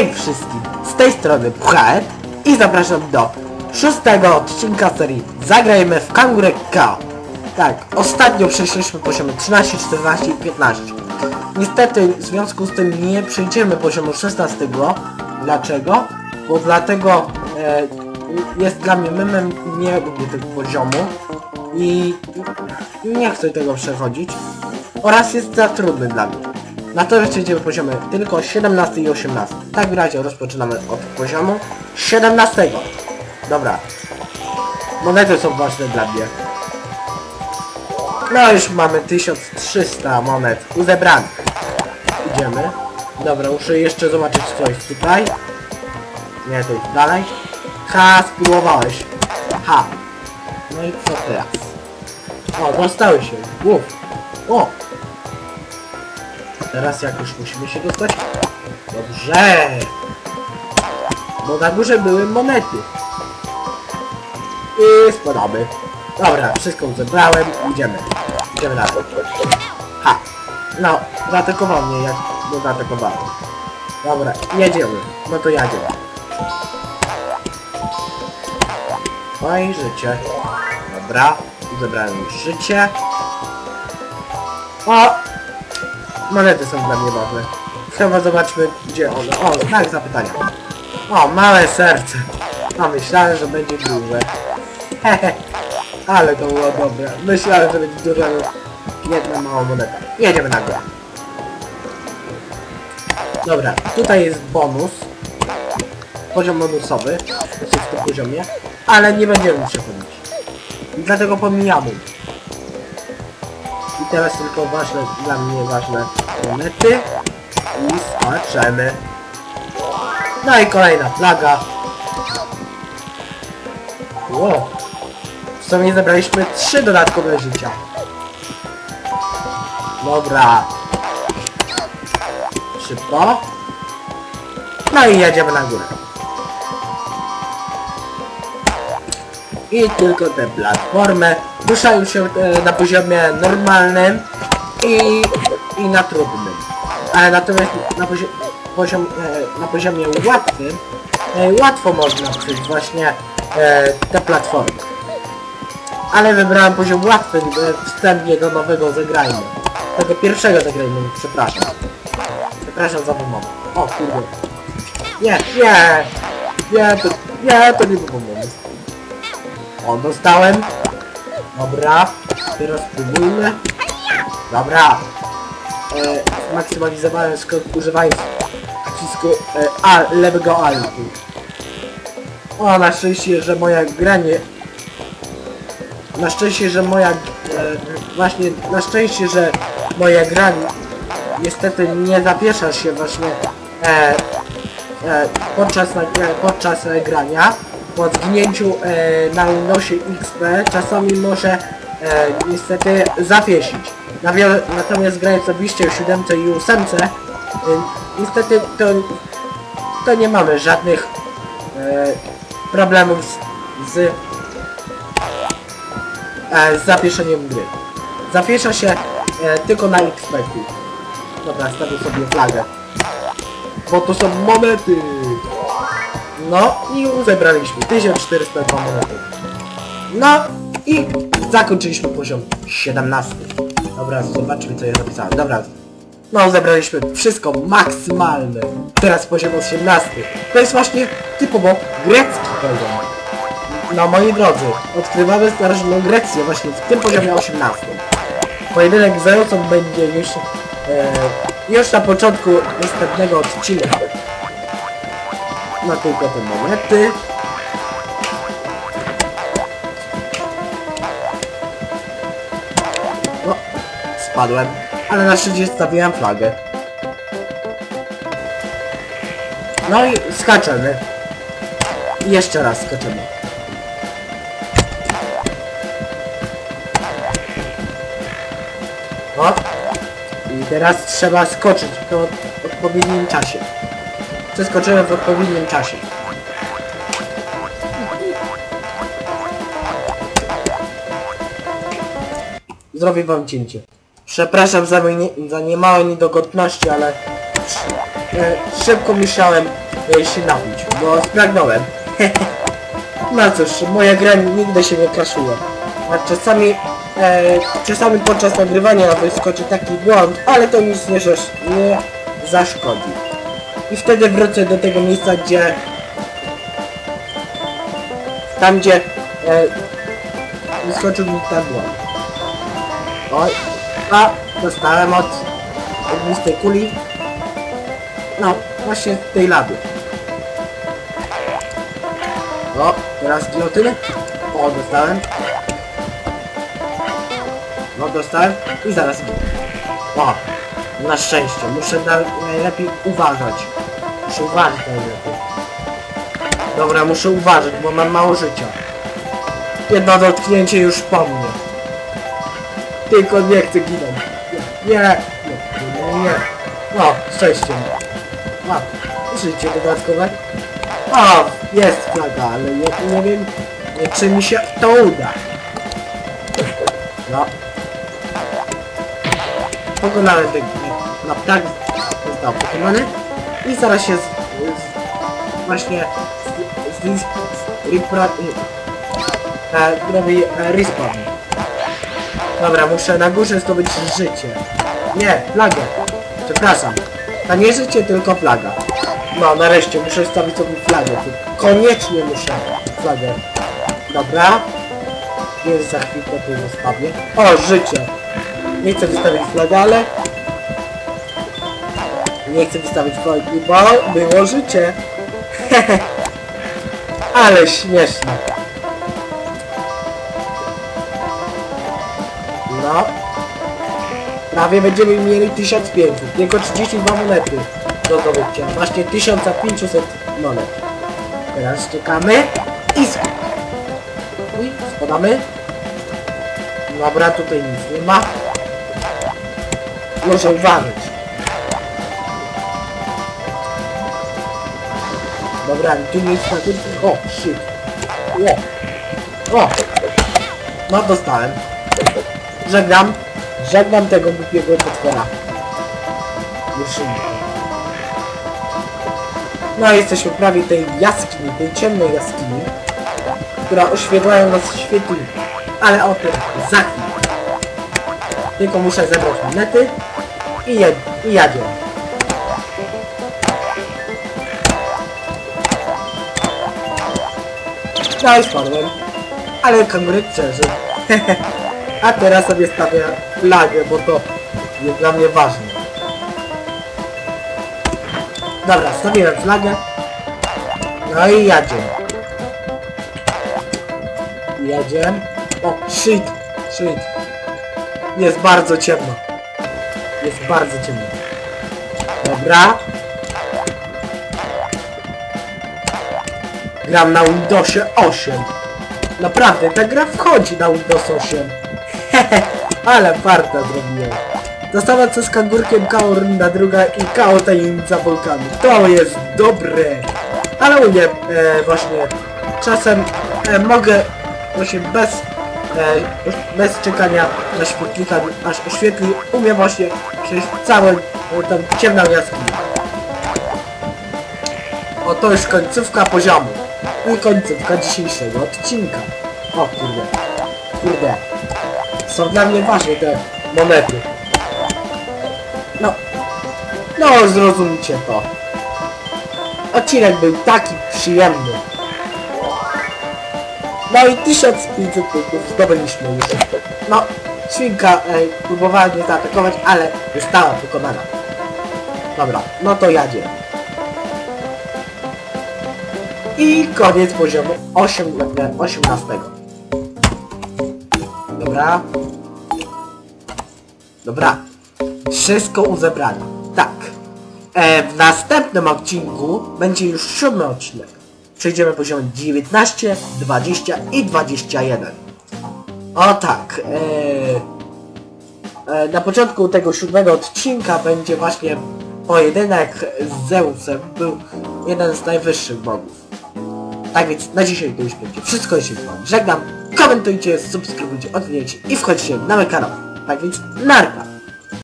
Hej wszystkim, z tej strony Puchaet i zapraszam do szóstego odcinka serii Zagrajmy w Kangurek KO. Tak, ostatnio przeszliśmy poziomy 13, 14 i 15. Niestety w związku z tym nie przejdziemy poziomu 16. Dlaczego? Bo dlatego e, jest dla mnie memem i nie lubię tego poziomu i nie chcę tego przechodzić oraz jest za trudny dla mnie. Natomiast przejdziemy poziomy tylko 17 i 18. Tak w razie rozpoczynamy od poziomu 17. Dobra. Monety są ważne dla mnie. No już mamy 1300 monet uzebranych. Idziemy. Dobra, muszę jeszcze zobaczyć co jest tutaj. Nie, to jest dalej. Ha, spróbowałeś. Ha. No i co teraz? O, dostały się. Uf. O, Teraz jak już musimy się dostać? Dobrze! Bo na górze były monety. I spadamy. Dobra, wszystko zebrałem. Idziemy. Idziemy na to. Ha! No, zaatakował mnie jak go zaatakowałem. Dobra, jedziemy. No to jedziemy. No i życie. Dobra, zebrałem już życie. O! Monety są dla mnie ważne. Chyba zobaczmy gdzie one. O, znak zapytania. O, małe serce. No myślałem, że będzie duże. Hehe. Ale to było dobre. Myślałem, że będzie duża jedna mała moneta. Jedziemy na górę. Dobra, tutaj jest bonus. Poziom bonusowy. Jest w tym poziomie. Ale nie będziemy przechodzić. Dlatego pomijamy. I teraz tylko ważne, dla mnie ważne monety. I skaczemy. No i kolejna flaga. Wow. W sumie zebraliśmy trzy dodatkowe życia. Dobra. Szybko. No i jedziemy na górę. I tylko te platformy ruszają się e, na poziomie normalnym i, i na trudnym. Ale natomiast na, pozi poziom, e, na poziomie łatwym e, łatwo można przejść właśnie e, te platformy. Ale wybrałem poziom łatwy wstępnie do nowego zagrajmy. Tego pierwszego zagrajmy, przepraszam. Przepraszam za wymowę. O kurde. Nie, nie! Nie, to, nie, to nie był pomysł. O, dostałem. Dobra. Teraz spróbujmy. Dobra. E, maksymalizowałem skok używając przycisku e, A, lewego altu. O, na szczęście, że moja granie... Na szczęście, że moja... E, właśnie, na szczęście, że moja gra niestety nie zapiesza się właśnie e, e, podczas, podczas grania po zginięciu e, na Windowsie XP czasami może e, niestety zawiesić. Natomiast grając osobiście w 7 i 8 e, niestety to, to nie mamy żadnych e, problemów z, z, e, z zawieszeniem gry. Zawiesza się e, tylko na XP. Dobra, stawię sobie flagę. Bo to są monety! No i zebraliśmy 1402 monety. No i zakończyliśmy poziom 17. Dobra, zobaczmy co ja napisałem. Dobra. No zebraliśmy wszystko maksymalne. Teraz poziom 18. To jest właśnie typowo grecki poziom. No moi drodzy, odkrywamy starożytną Grecję właśnie w tym poziomie 18. Pojedynek z Zeusem będzie już, e, już na początku następnego odcinka. No tylko te monety. Spadłem. Ale na szczycie stawiałem flagę. No i skaczemy. I jeszcze raz skaczemy. O! I teraz trzeba skoczyć w odpowiednim czasie. Przeskoczyłem w odpowiednim czasie. Zrobię wam cięcie. Przepraszam za, nie, za niemałe niedogodności, ale e, szybko myślałem e, się napić, bo spragnąłem. no cóż, moja gra nigdy się nie kraszuje. A czasami, e, czasami podczas nagrywania wyskoczy taki błąd, ale to nic nie, nie zaszkodzi. I wtedy wrócę do tego miejsca, gdzie... Tam, gdzie e, wyskoczył mi ten błąd. Oj, a, dostałem od ognistej kuli. No, właśnie tej laby. O, teraz gilotynę. O, dostałem. No, dostałem. I zaraz idę. O, na szczęście. Muszę na, najlepiej uważać. Muszę uważać najlepiej. Dobra, muszę uważać, bo mam mało życia. Jedno dotknięcie już po mnie. Tylko nie chcę ginąć. Nie, nie, nie, nie, nie. O, szczęście. O, życie dodatkowe. O, jest flaga, ale nie, nie wiem, czy mi się to uda. No. Pokonałem ten, no tak, został pokonany. I zaraz się z, z, właśnie z, z, z, z repra, e, robi e, respawn. Dobra, muszę na górze zdobyć życie. Nie, flagę. Przepraszam. To nie życie, tylko flaga. No, nareszcie muszę stawić sobie flagę. Koniecznie muszę flagę. Dobra. Jest za chwilkę tu zostawię. O, życie. Nie chcę wystawić flagę, ale... Nie chcę wystawić flagi, bo było życie. ale śmieszne. No. Prawie będziemy mieli 1500, tylko 32 monety do zdobycia. Właśnie 1500 monet. Teraz czekamy i I spadamy. Dobra, tutaj nic nie ma. Muszę uważać. Dobra, tu nic na tym... O, shit. O. O. No, dostałem. Żegnam. Żegnam tego głupiego potwora. No jesteśmy prawie tej jaskini, tej ciemnej jaskini, która oświetlają nas świetli. Ale o tym za chwilę. Tylko muszę zebrać monety i, jed i jadzie. No i spadłem. Ale kanguryk przeżył. A teraz sobie stawię flagę, bo to jest dla mnie ważne. Dobra, stawiłem flagę. No i jadziem. Jadziem. O, shit, shit. Jest bardzo ciemno. Jest bardzo ciemno. Dobra. Gram na Windowsie 8. Naprawdę, ta gra wchodzi na Windows 8. ale farta zrobiłem. To samo co z kangurkiem KO runda druga i KO tajemnica wulkanu. To jest dobre. Ale u mnie e, właśnie czasem e, mogę właśnie bez e, bez czekania na świetlika aż oświetli umiem właśnie przejść całą tą ciemną jaskinię. Oto już końcówka poziomu. I końcówka dzisiejszego odcinka. O kurde. Kurde. Są dla mnie ważne te monety. No. No, zrozumcie to. Odcinek był taki przyjemny. No i 1500 punktów zdobyliśmy już. No, świnka e, próbowała mnie zaatakować, ale została pokonana. Dobra, no to jadzie. I koniec poziomu 8, 18. Dobra. Dobra. Wszystko uzebrane. Tak. E, w następnym odcinku będzie już siódmy odcinek. Przejdziemy poziom 19, 20 i 21. O tak. E, e, na początku tego siódmego odcinka będzie właśnie pojedynek z Zeusem. Był jeden z najwyższych bogów. Tak więc na dzisiaj to już będzie wszystko, jeśli wam żegnam. Komentujcie, subskrybujcie, odwijajcie i wchodźcie na mój kanał. Tak więc narka!